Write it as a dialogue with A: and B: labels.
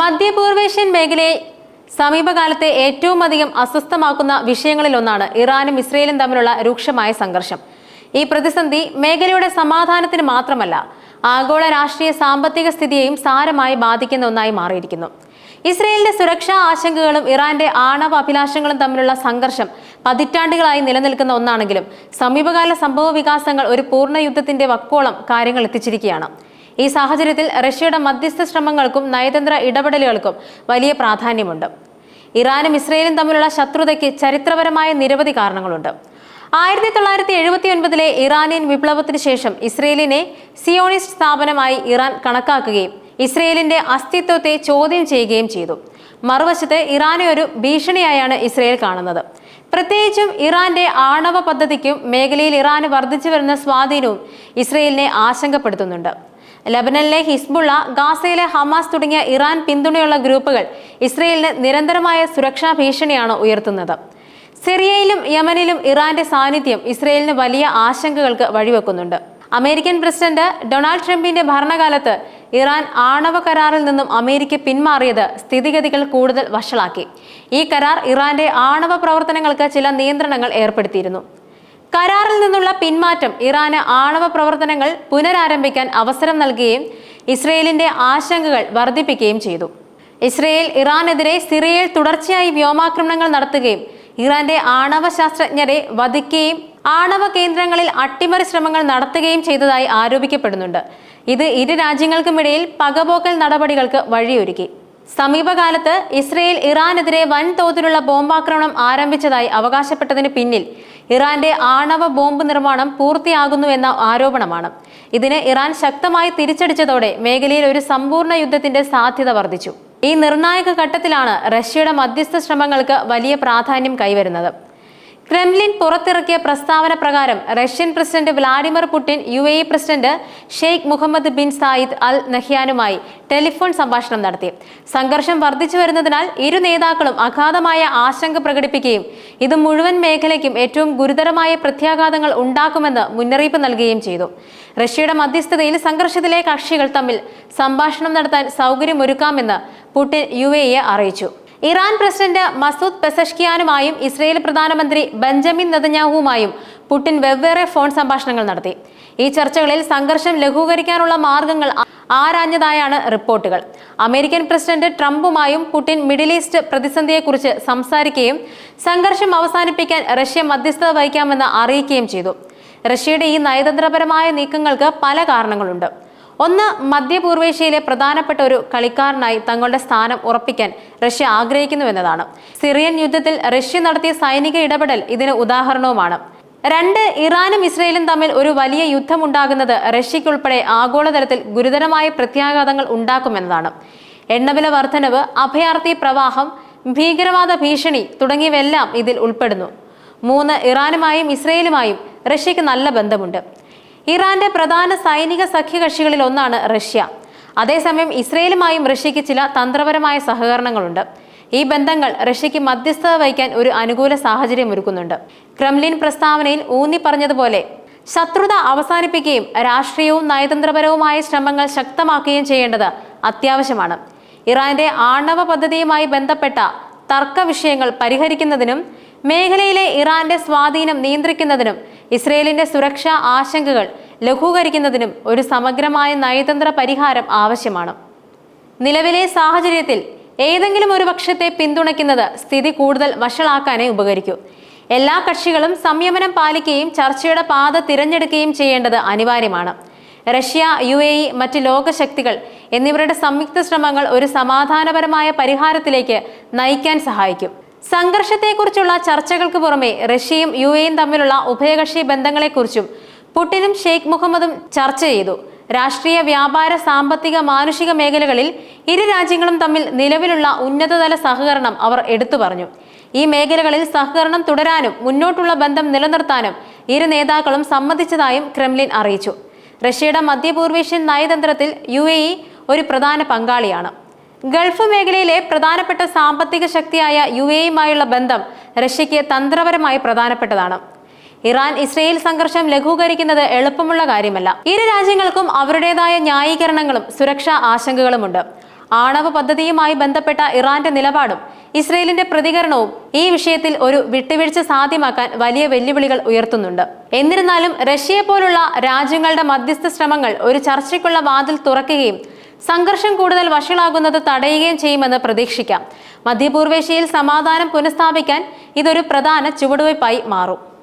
A: മധ്യപൂർവേഷ്യൻ മേഖലയെ സമീപകാലത്തെ ഏറ്റവും അധികം അസ്വസ്ഥമാക്കുന്ന വിഷയങ്ങളിലൊന്നാണ് ഇറാനും ഇസ്രയേലും തമ്മിലുള്ള രൂക്ഷമായ സംഘർഷം. ഈ പ്രതിസന്ധി മേഖലയുടെ സമാധാനത്തിന് മാത്രമല്ല ആഗോള രാഷ്ട്രീയ സാമ്പത്തിക സ്ഥിതിയെയും സാരമായി ബാധിക്കുന്ന ഒന്നായി മാറിയിരിക്കുന്നു. ഇസ്രയേലിന്റെ സുരക്ഷാ ആശങ്കകളും ഇറാന്റെ ആണവ അഭിലാഷങ്ങളും തമ്മിലുള്ള സംഘർഷം പതിറ്റാണ്ടുകളായി നിലനിൽക്കുന്ന ഒന്നാണെങ്കിലും സമീപകാല സംഭവ വികാസങ്ങൾ ഒരു പൂർണ യുദ്ധത്തിന്റെ വക്കോളം കാര്യങ്ങൾ എത്തിച്ചിരിക്കുകയാണ്. ഈ സാഹചര്യത്തിൽ റഷ്യയുടെ മധ്യസ്ഥ ശ്രമങ്ങൾക്കും നയതന്ത്ര ഇടപെടലുകൾക്കും വലിയ പ്രാധാന്യമുണ്ട്. ഇറാനും ഇസ്രയേലും തമ്മിലുള്ള ശത്രുതയ്ക്ക് ചരിത്രപരമായ നിരവധി കാരണങ്ങളുണ്ട്. ആയിരത്തി തൊള്ളായിരത്തി എഴുപത്തി ഒൻപതിലെ ഇറാനിയൻ വിപ്ലവത്തിന് ശേഷം ഇസ്രയേലിനെ സിയോണിസ്റ്റ് സ്ഥാപനമായി ഇറാൻ കണക്കാക്കുകയും ഇസ്രയേലിന്റെ അസ്തിത്വത്തെ ചോദ്യം ചെയ്യുകയും ചെയ്തു. മറുവശത്ത് ഇറാനെ ഒരു ഭീഷണിയായാണ് ഇസ്രയേൽ കാണുന്നത്. പ്രത്യേകിച്ചും ഇറാന്റെ ആണവ പദ്ധതിക്കും മേഖലയിൽ ഇറാന് വർദ്ധിച്ചു വരുന്ന സ്വാധീനവും ഇസ്രയേലിനെ ആശങ്കപ്പെടുത്തുന്നുണ്ട്. ലബനനിലെ ഹിസ്ബുള്ള ഗാസയിലെ ഹമാസ് തുടങ്ങിയ ഇറാൻ പിന്തുണയുള്ള ഗ്രൂപ്പുകൾ ഇസ്രയേലിന് നിരന്തരമായ സുരക്ഷാ ഭീഷണിയാണ് ഉയർത്തുന്നത്. സിറിയയിലും യമനിലും ഇറാന്റെ സാന്നിധ്യം ഇസ്രയേലിന് വലിയ ആശങ്കകൾക്ക് വഴിവെക്കുന്നുണ്ട്. അമേരിക്കൻ പ്രസിഡന്റ് ഡൊണാൾഡ് ട്രംപിന്റെ ഭരണകാലത്ത് ഇറാൻ ആണവ കരാറിൽ നിന്നും അമേരിക്ക പിന്മാറിയത് സ്ഥിതിഗതികൾ കൂടുതൽ വഷളാക്കി. ഈ കരാർ ഇറാന്റെ ആണവ പ്രവർത്തനങ്ങൾക്ക് ചില നിയന്ത്രണങ്ങൾ ഏർപ്പെടുത്തിയിരുന്നു. കരാറിൽ നിന്നുള്ള പിന്മാറ്റം ഇറാന് ആണവ പ്രവർത്തനങ്ങൾ പുനരാരംഭിക്കാൻ അവസരം നൽകുകയും ഇസ്രയേലിന്റെ ആശങ്കകൾ വർദ്ധിപ്പിക്കുകയും ചെയ്തു. ഇസ്രയേൽ ഇറാനെതിരെ സിറിയയിൽ തുടർച്ചയായി വ്യോമാക്രമണങ്ങൾ നടത്തുകയും ഇറാന്റെ ആണവ ശാസ്ത്രജ്ഞരെ വധിക്കുകയും ആണവ കേന്ദ്രങ്ങളിൽ അട്ടിമറി ശ്രമങ്ങൾ നടത്തുകയും ചെയ്തതായി ആരോപിക്കപ്പെടുന്നുണ്ട്. ഇത് ഇരു രാജ്യങ്ങൾക്കുമിടയിൽ പകപോക്കൽ നടപടികൾക്ക് വഴിയൊരുക്കി. സമീപകാലത്ത് ഇസ്രയേൽ ഇറാനെതിരെ വൻതോതിലുള്ള ബോംബാക്രമണം ആരംഭിച്ചതായി അവകാശപ്പെട്ടതിന് പിന്നിൽ ഇറാന്റെ ആണവ ബോംബ് നിർമ്മാണം പൂർത്തിയാകുന്നു എന്ന ആരോപണമാണ്. ഇതിന് ഇറാൻ ശക്തമായി തിരിച്ചടിച്ചതോടെ മേഖലയിൽ ഒരു സമ്പൂർണ യുദ്ധത്തിന്റെ സാധ്യത വർദ്ധിച്ചു. ഈ നിർണായക ഘട്ടത്തിലാണ് റഷ്യയുടെ മധ്യസ്ഥ ശ്രമങ്ങൾക്ക് വലിയ പ്രാധാന്യം കൈവരുന്നത്. ക്രെംലിൻ പുറത്തിറക്കിയ പ്രസ്താവന പ്രകാരം Russian president Vladimir Putin U A president Sheikh Mohammed bin Zayed Al നഹ്യാനുമായി telephone സംഭാഷണം നടത്തി. സംഘർഷം വർദ്ധിച്ചു വരുന്നതിനാൽ ഇരു നേതാക്കളും അഗാധമായ ആശങ്ക പ്രകടിപ്പിക്കുകയും ഇത് മുഴുവൻ മേഖലയ്ക്കും ഏറ്റവും ഗുരുതരമായ പ്രത്യാഘാതങ്ങൾ ഉണ്ടാക്കുമെന്ന് മുന്നറിയിപ്പ് നൽകുകയും ചെയ്തു. റഷ്യയുടെ മധ്യസ്ഥതയിൽ സംഘർഷത്തിലെ കക്ഷികൾ തമ്മിൽ സംഭാഷണം നടത്താൻ സൗകര്യമൊരുക്കാമെന്ന് പുടിൻ യു എ ഇയെ അറിയിച്ചു. ഇറാൻ പ്രസിഡന്റ് മസൂദ് പെസഷ്കിയാനുമായും ഇസ്രയേൽ പ്രധാനമന്ത്രി ബെഞ്ചമിൻ നെതന്യാഹുവുമായും പുടിൻ വെവ്വേറെ ഫോൺ സംഭാഷണങ്ങൾ നടത്തി. ഈ ചർച്ചകളിൽ സംഘർഷം ലഘൂകരിക്കാനുള്ള മാർഗങ്ങൾ ആരാഞ്ഞതായാണ് റിപ്പോർട്ടുകൾ. അമേരിക്കൻ പ്രസിഡന്റ് ട്രംപുമായും പുടിൻ മിഡിൽ ഈസ്റ്റ് പ്രതിസന്ധിയെക്കുറിച്ച് സംസാരിക്കുകയും സംഘർഷം അവസാനിപ്പിക്കാൻ റഷ്യ മധ്യസ്ഥത വഹിക്കാമെന്ന് അറിയിക്കുകയും ചെയ്തു. റഷ്യയുടെ ഈ നയതന്ത്രപരമായ നീക്കങ്ങൾക്ക് പല കാരണങ്ങളുണ്ട്. ഒന്ന് മധ്യപൂർവേഷ്യയിലെ പ്രധാനപ്പെട്ട ഒരു കളിക്കാരനായി തങ്ങളുടെ സ്ഥാനം ഉറപ്പിക്കാൻ റഷ്യ ആഗ്രഹിക്കുന്നുവെന്നതാണ് സിറിയൻ യുദ്ധത്തിൽ റഷ്യ നടത്തിയ സൈനിക ഇടപെടൽ ഇതിന് ഉദാഹരണവുമാണ്. രണ്ട് ഇറാനും ഇസ്രയേലും തമ്മിൽ ഒരു വലിയ യുദ്ധമുണ്ടാകുന്നത് റഷ്യയ്ക്കുൾപ്പെടെ ആഗോളതലത്തിൽ ഗുരുതരമായ പ്രത്യാഘാതങ്ങൾ ഉണ്ടാക്കുമെന്നതാണ്. എണ്ണവില വർധനവ് അഭയാർത്ഥി പ്രവാഹം ഭീകരവാദ ഭീഷണി തുടങ്ങിയവയെല്ലാം ഇതിൽ ഉൾപ്പെടുന്നു. മൂന്ന് ഇറാനുമായും ഇസ്രയേലുമായും റഷ്യയ്ക്ക് നല്ല ബന്ധമുണ്ട്. ഇറാന്റെ പ്രധാന സൈനിക സഖ്യകക്ഷികളിൽ ഒന്നാണ് റഷ്യ. അതേസമയം ഇസ്രയേലുമായും റഷ്യയ്ക്ക് ചില തന്ത്രപരമായ സഹകരണങ്ങളുണ്ട്. ഈ ബന്ധങ്ങൾ റഷ്യയ്ക്ക് മധ്യസ്ഥത വഹിക്കാൻ ഒരു അനുകൂല സാഹചര്യം ഒരുക്കുന്നുണ്ട്. ക്രെംലിൻ പ്രസ്താവനയിൽ ഊന്നി പറഞ്ഞതുപോലെ ശത്രുത അവസാനിപ്പിക്കുകയും രാഷ്ട്രീയവും നയതന്ത്രപരവുമായ ശ്രമങ്ങൾ ശക്തമാക്കുകയും ചെയ്യേണ്ടത് അത്യാവശ്യമാണ്. ഇറാന്റെ ആണവ പദ്ധതിയുമായി ബന്ധപ്പെട്ട തർക്ക വിഷയങ്ങൾ പരിഹരിക്കുന്നതിനും മേഖലയിലെ ഇറാന്റെ സ്വാധീനം നിയന്ത്രിക്കുന്നതിനും ഇസ്രയേലിന്റെ സുരക്ഷാ ആശങ്കകൾ ലഘൂകരിക്കുന്നതിനും ഒരു സമഗ്രമായ നയതന്ത്ര പരിഹാരം ആവശ്യമാണ്. നിലവിലെ സാഹചര്യത്തിൽ ഏതെങ്കിലും ഒരു പക്ഷത്തെ പിന്തുണയ്ക്കുന്നത് സ്ഥിതി കൂടുതൽ വഷളാക്കാനേ ഉപകരിക്കൂ. എല്ലാ കക്ഷികളും സംയമനം പാലിക്കുകയും ചർച്ചയുടെ പാത തിരഞ്ഞെടുക്കുകയും ചെയ്യേണ്ടത് അനിവാര്യമാണ്. റഷ്യ യു എ ഇ മറ്റ് ലോകശക്തികൾ എന്നിവരുടെ സംയുക്ത ശ്രമങ്ങൾ ഒരു സമാധാനപരമായ പരിഹാരത്തിലേക്ക് നയിക്കാൻ സഹായിക്കും. സംഘർഷത്തെക്കുറിച്ചുള്ള ചർച്ചകൾക്ക് പുറമെ റഷ്യയും യു എയും തമ്മിലുള്ള ഉഭയകക്ഷി ബന്ധങ്ങളെക്കുറിച്ചും പുടിനും ഷെയ്ഖ് മുഹമ്മദും ചർച്ച ചെയ്തു. രാഷ്ട്രീയ വ്യാപാര സാമ്പത്തിക മാനുഷിക മേഖലകളിൽ ഇരു രാജ്യങ്ങളും തമ്മിൽ നിലവിലുള്ള ഉന്നതതല സഹകരണം അവർ എടുത്തു പറഞ്ഞു. ഈ മേഖലകളിൽ സഹകരണം തുടരാനും മുന്നോട്ടുള്ള ബന്ധം നിലനിർത്താനും ഇരു നേതാക്കളും സമ്മതിച്ചതായും ക്രെംലിൻ അറിയിച്ചു. റഷ്യയുടെ മധ്യപൂർവേഷ്യൻ നയതന്ത്രത്തിൽ യു ഒരു പ്രധാന പങ്കാളിയാണ്. ഗൾഫ് മേഖലയിലെ പ്രധാനപ്പെട്ട സാമ്പത്തിക ശക്തിയായ യു എയുമായുള്ള ബന്ധം റഷ്യയ്ക്ക് തന്ത്രപരമായി പ്രധാനപ്പെട്ടതാണ്. ഇറാൻ ഇസ്രയേൽ സംഘർഷം ലഘൂകരിക്കുന്നത് എളുപ്പമുള്ള കാര്യമല്ല. ഇരു രാജ്യങ്ങൾക്കും അവരുടേതായ ന്യായീകരണങ്ങളും സുരക്ഷാ ആശങ്കകളുമുണ്ട്. ആണവ പദ്ധതിയുമായി ബന്ധപ്പെട്ട ഇറാന്റെ നിലപാടും ഇസ്രയേലിന്റെ പ്രതികരണവും ഈ വിഷയത്തിൽ ഒരു വിട്ടുവീഴ്ച സാധ്യമാക്കാൻ വലിയ വെല്ലുവിളികൾ ഉയർത്തുന്നുണ്ട്. എന്നിരുന്നാലും റഷ്യയെ പോലുള്ള രാജ്യങ്ങളുടെ മധ്യസ്ഥ ശ്രമങ്ങൾ ഒരു ചർച്ചയ്ക്കുള്ള വാതിൽ തുറക്കുകയും സംഘർഷം കൂടുതൽ വഷളാകുന്നത് തടയുകയും ചെയ്യുമെന്ന് പ്രതീക്ഷിക്കാം. മധ്യപൂർവേഷ്യയിൽ സമാധാനം പുനഃസ്ഥാപിക്കാൻ ഇതൊരു പ്രധാന ചുവടുവയ്പായി മാറും.